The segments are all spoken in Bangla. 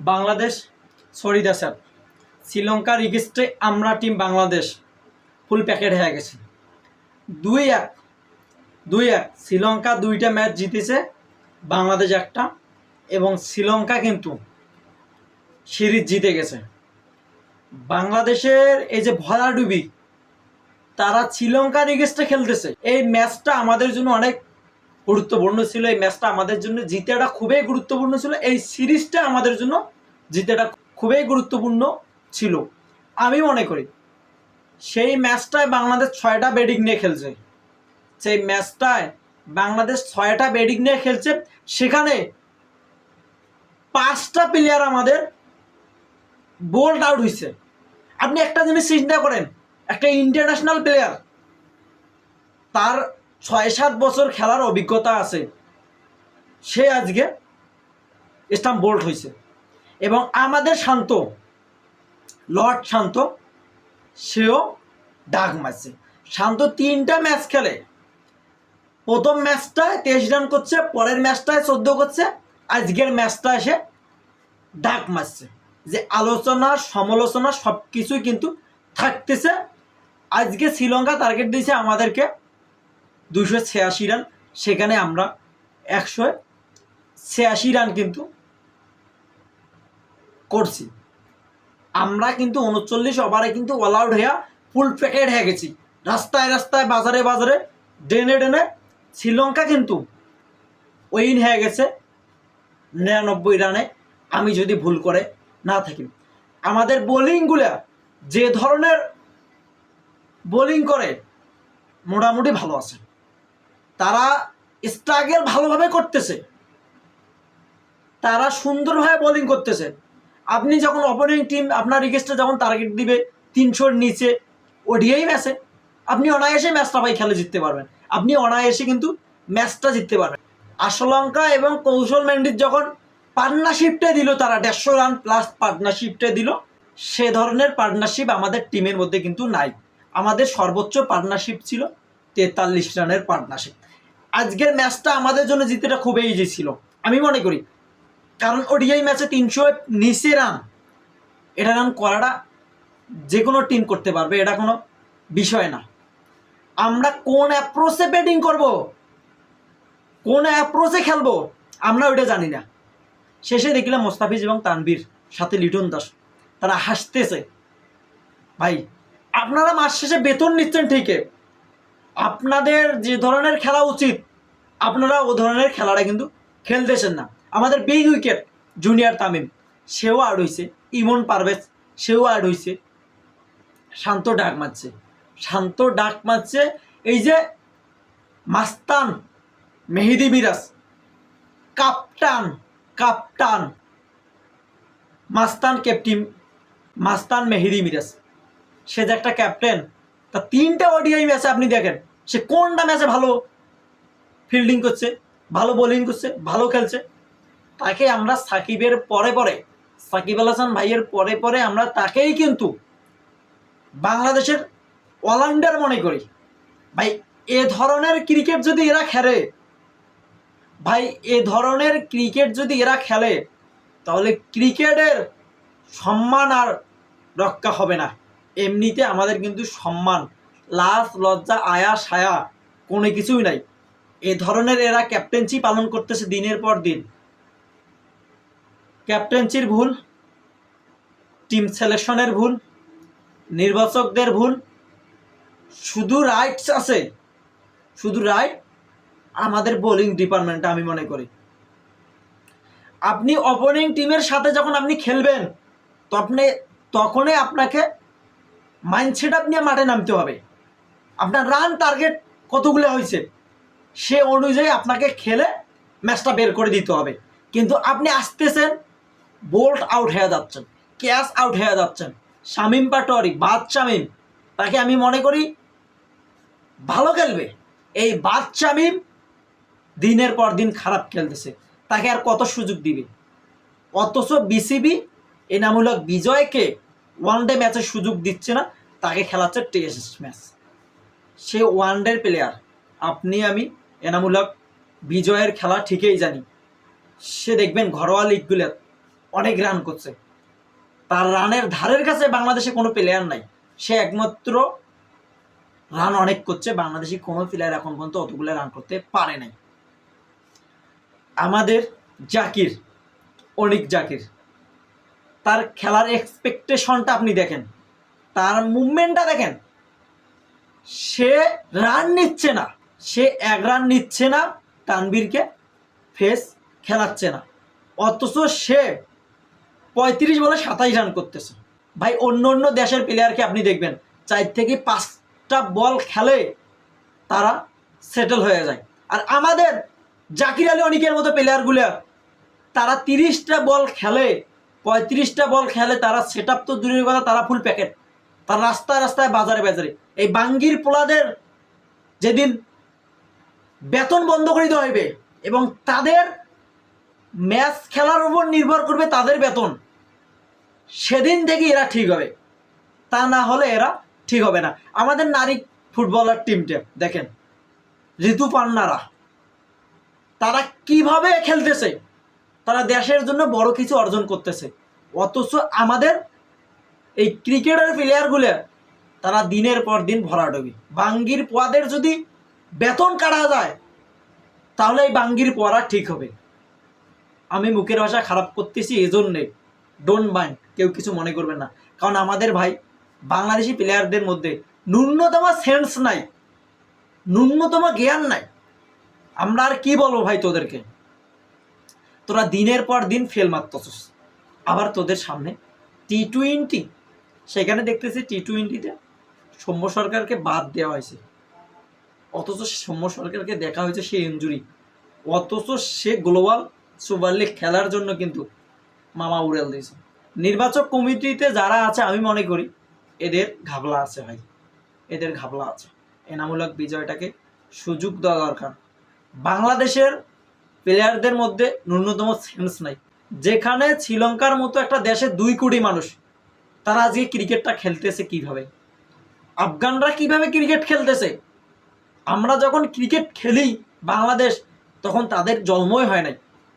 বাংলাদেশ সরি দা স্যার শ্রীলঙ্কার রিগেস্টে আমরা টিম বাংলাদেশ ফুল প্যাকেট হয়ে গেছে। দুই এক দুই এক, শ্রীলঙ্কা দুইটা ম্যাচ জিতেছে, বাংলাদেশ একটা, এবং শ্রীলঙ্কা কিন্তু সিরিজ জিতে গেছে। বাংলাদেশের এই যে ভরাডুবি তারা শ্রীলঙ্কার এগেস্টে খেলতেছে। এই ম্যাচটা আমাদের জন্য অনেক গুরুত্বপূর্ণ ছিল এই ম্যাচটা আমাদের জন্য। জিতেটা খুবই গুরুত্বপূর্ণ ছিল। এই সিরিজটা আমাদের জন্য জিতেটা খুবই গুরুত্বপূর্ণ ছিল। আমি মনে করি সেই ম্যাচটায় বাংলাদেশ ছয়টা ব্যাটিং নিয়ে খেলছে। সেই ম্যাচটায় বাংলাদেশ ছয়টা ব্যাটিং নিয়ে খেলছে। সেখানে পাঁচটা প্লেয়ার আমাদের বোল্ড আউট হয়েছে আপনি একটা জিনিস চিন্তা করেন, একটা ইন্টারন্যাশনাল প্লেয়ার তার ছয় সাত বছর খেলার অভিজ্ঞতা আছে। সে আজকে স্টাম্প বোল্ড হয়েছে এবং আমাদের শান্ত, লর্ড শান্ত, সেও ডাক মারছে। শান্ত তিনটা ম্যাচ খেলে। প্রথম ম্যাচটায় তেইশ রান করছে, পরের ম্যাচটায় চোদ্দ করছে, আজকের ম্যাচটা এসে ডাক মারছে। যে আলোচনা, সমালোচনা সব কিছুই কিন্তু থাকতেছে। আজকে শ্রীলঙ্কা টার্গেট দিয়েছে আমাদেরকে দুশো ছিয়াশি রান, সেখানে আমরা একশো ছিয়াশি রান কিন্তু করছি। আমরা কিন্তু উনচল্লিশ ওভারে কিন্তু অল আউট হইয়া ফুল প্যাকেট হয়ে গেছি। রাস্তায় রাস্তায়, বাজারে বাজারে ডেনে ডেনে শ্রীলঙ্কা কিন্তু উইন হয়ে গেছে নিরানব্বই রানে। আমি যদি ভুল করে না থাকি, আমাদের বোলিংগুলা যে ধরনের বোলিং করে, মোটামুটি ভালো আছে। তারা স্ট্রাগেল ভালোভাবে করতেছে। তারা সুন্দরভাবে বোলিং করতেছে। আপনি যখন ওপেনিং টিম আপনার রিগেস্টে যখন টার্গেট দিবে তিনশোর নিচে ওডিআই ম্যাচে আপনি অনায়াসে ম্যাচটা ভাই খেলে জিততে পারবেন। আপনি অনায়াসে কিন্তু ম্যাচটা জিততে পারবেন। আর শ্রীলঙ্কা এবং কৌশল ম্যান্ডির যখন পার্টনারশিপটা দিল তারা, দেড়শো রান প্লাস পার্টনারশিপটা দিল, সে ধরনের পার্টনারশিপ আমাদের টিমের মধ্যে কিন্তু নাই। আমাদের সর্বোচ্চ পার্টনারশিপ ছিল তেতাল্লিশ রানের পার্টনারশিপ আজকের ম্যাচটা আমাদের জন্য জিতেটা খুবই ইজি ছিল। আমি মনে করি, কারণ ওডিআই ম্যাচে তিনশো নিচে রান, এটা রান করাটা যে কোনো টিম করতে পারবে, এটা কোনো বিষয় না। আমরা কোন অ্যাপ্রোচে ব্যাটিং করব? কোন অ্যাপ্রোচে খেলব? আমরা ওইটা জানি না। শেষে দেখলাম মোস্তাফিজ এবং তানবীর সাথে লিটন দাস, তারা হাসতেছে। ভাই, আপনারা মাস শেষে বেতন নিচ্ছেন ঠিকই আপনাদের যে ধরনের খেলা উচিত, আপনারা ও ধরনের খেলাটা কিন্তু খেলতেছেন না। আমাদের বিগ উইকেট, জুনিয়র তামিম, সেও আউট হয়েছে ইমন পারভেজ, সেও আউট হয়েছে শান্ত ডাক মারছে। শান্ত ডাক মারছে। এই যে মাস্তান, মেহেদি মিরাজ কাপ্তান কাপ্তান, মাস্তান ক্যাপ্টেন মাস্তান মেহেদি মিরাজ সে যে একটা ক্যাপ্টেন তা তিনটা ওডিআই ম্যাচে আপনি দেখেন। সে কোনটা ম্যাচে ভালো ফিল্ডিং করছে, ভালো বোলিং করছে, ভালো খেলছে, তাকে আমরা সাকিবের পরে পরে, সাকিব আল হাসান ভাইয়ের পরে পরে আমরা তাকেই কিন্তু বাংলাদেশের অলরাউন্ডার মনে করি। ভাই, এ ধরনের ক্রিকেট যদি এরা খেলে, ভাই, এ ধরনের ক্রিকেট যদি এরা খেলে, তাহলে ক্রিকেটের সম্মান আর রক্ষা হবে না। এমনিতে আমাদের কিন্তু সম্মান লাজ, লজ্জা আয়া সায়া কোনো কিছুই নাই। এ ধরনের এরা ক্যাপ্টেন্সি পালন করতেছে দিনের পর দিন। ক্যাপ্টেন্সির ভুল টিম সিলেকশনের ভুল, নির্বাচকদের ভুল। শুধু রাইটস আছে, শুধু রাইট আমাদের বোলিং ডিপার্টমেন্টে আমি মনে করি। আপনি ওপেনিং টিমের সাথে যখন আপনি খেলবেন তখনই তখনই আপনাকে মাইন্ডসেট আপ নিয়ে মাঠে নামতে হবে। আপনার রান টার্গেট কতগুলো হয়েছে? সে অনুযায়ী আপনাকে খেলে ম্যাচটা বের করে দিতে হবে। কিন্তু আপনি আসতেছেন বোল্ট আউট হয়ে যাচ্ছেন ক্যাশ আউট হয়ে যাচ্ছেন। শামিম পাটোয়ারি বাদ শামিম তাকে আমি মনে করি ভালো খেলবে। এই বাদ শামিম দিনের পর দিন খারাপ খেলতেছে। তাকে আর কত সুযোগ দিবে? অথচ বিসিবি এনামূলক বিজয়কে ওয়ান ডে ম্যাচের সুযোগ দিচ্ছে না, তাকে খেলাচ্ছে টেস্ট ম্যাচ সে ওয়ানডের প্লেয়ার আপনি, আমি এনামূলক বিজয়ের খেলা ঠিকই জানি। সে দেখবেন ঘরোয়া লিগগুলো অনেক রান করছে। তার রানের ধারের কাছে বাংলাদেশে কোনো প্লেয়ার নাই। সে একমাত্র রান অনেক করছে। বাংলাদেশি কোনো প্লেয়ার এখন পর্যন্ত অতগুলো রান করতে পারে নাই। আমাদের জাকির, অনিক জাকির, তার খেলার এক্সপেকটেশনটা আপনি দেখেন। তার মুভমেন্টটা দেখেন। সে রান নিচ্ছে না। সে এক রান নিচ্ছে না তানবীরকে ফেস খেলাচ্ছে না। অথচ সে পঁয়ত্রিশ বলে সাতাইশ রান করতেছে। ভাই, অন্য অন্য দেশের প্লেয়ারকে আপনি দেখবেন, চার থেকে পাঁচটা বল খেলে তারা সেটেল হয়ে যায়। আর আমাদের জাকির আলী অনিকের মতো প্লেয়ারগুলো তারা তিরিশটা বল খেলে, পঁয়ত্রিশটা বল খেলে তারা সেট তো দূরের কথা, তারা ফুল প্যাকেট তার রাস্তায় রাস্তায় বাজারে বাজারে। এই বাঙ্গির পোলাদের যেদিন বেতন বন্ধ করে দেওয়া হইবে এবং তাদের ম্যাচ খেলার উপর নির্ভর করবে তাদের বেতন, সেদিন থেকে এরা ঠিক হবে। তা না হলে এরা ঠিক হবে না। আমাদের নারী ফুটবলার টিমটা দেখেন, ঋতু পান্নারা, তারা কীভাবে খেলতেছে? তারা দেশের জন্য বড় কিছু অর্জন করতেছে। অথচ আমাদের এই ক্রিকেটের প্লেয়ারগুলো তারা দিনের পর দিন ভরা ভরাডবি। বাঙ্গির পোয়াদের যদি বেতন কাটা যায়, তাহলে এই বাঙ্গির পোয়ারা ঠিক হবে। আমি মুখের ভাষা খারাপ করতেছি এজন্যে। ডোন্ট মাইন্ড কেউ কিছু মনে করবে না। কারণ আমাদের ভাই, বাংলাদেশি প্লেয়ারদের মধ্যে ন্যূনতম সেন্স নাই। ন্যূনতম জ্ঞান নাই। আমরা আর কি বলব ভাই তোদেরকে? তোরা দিনের পর দিন ফেল মারতেছিস। আবার তোদের সামনে টি টোয়েন্টি সেখানে দেখতেছি টি টোয়েন্টিতে সৌম্য সরকারকে বাদ দেওয়া হয়েছে। অথচ সৌম্য সরকারকে দেখা হয়েছে সে ইঞ্জুরি অথচ সে গ্লোবাল সুপার লিগ খেলার জন্য কিন্তু মামা উড়াল দিয়েছে। নির্বাচক কমিটিতে যারা আছে, আমি মনে করি, এদের ঘাবলা আছে ভাই। এদের ঘাবলা আছে। এনামূলক বিজয়টাকে সুযোগ দেওয়া দরকার। বাংলাদেশের প্লেয়ারদের মধ্যে ন্যূনতম সেন্স নাই। যেখানে শ্রীলঙ্কার মতো একটা দেশে দুই কোটি মানুষ তারা আজকে ক্রিকেটটা খেলতেছে কীভাবে? আফগানরা কীভাবে ক্রিকেট খেলতেছে? আমরা যখন ক্রিকেট খেলি বাংলাদেশ, তখন তাদের জন্মই হয় নাই।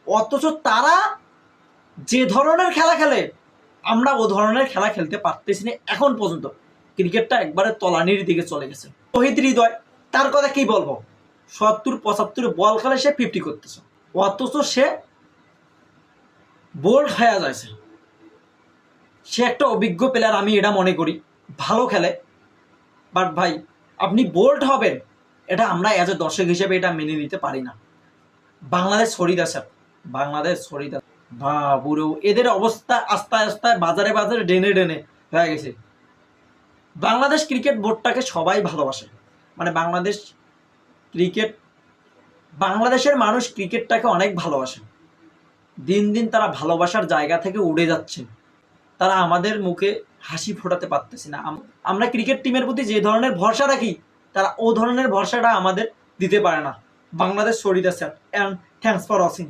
অথচ তারা যে ধরনের খেলা খেলে, আমরা ও ধরনের খেলা খেলতে পারতেছি না এখন পর্যন্ত। ক্রিকেটটা একবারে তলানির দিকে চলে গেছে। শহীদ হৃদয়, তার কথা কি বলব? সত্তর, পঁচাত্তর বল খেলে সে ফিফটি করতেছে। অথচ সে বোল্ড হয়ে যাচ্ছে। সে একটা অভিজ্ঞ প্লেয়ার আমি এটা মনে করি। ভালো খেলে। বাট ভাই, আপনি বোল্ড হবেন, এটা আমরা অ্যাজ এ দর্শক হিসেবে এটা মেনে নিতে পারি না। বাংলাদেশ সরিদা স্যার বাংলাদেশ সরিদা বাবুরেও এদের অবস্থা আস্তে আস্তে বাজারে বাজারে ডেনে ডেনে হয়ে গেছে। বাংলাদেশ ক্রিকেট বোর্ডটাকে সবাই ভালোবাসে। মানে বাংলাদেশ ক্রিকেট বাংলাদেশের মানুষ ক্রিকেটটাকে অনেক ভালোবাসে। দিন দিন তারা ভালোবাসার জায়গা থেকে উড়ে যাচ্ছে। তারা আমাদের মুখে হাসি ফোটাতে পারতেছে না। আমরা ক্রিকেট টিমের প্রতি যে ধরনের ভরসা রাখি, তারা ও ধরনের ভরসাটা আমাদের দিতে পারে না। Bangladesh সরিদা sir and thanks for watching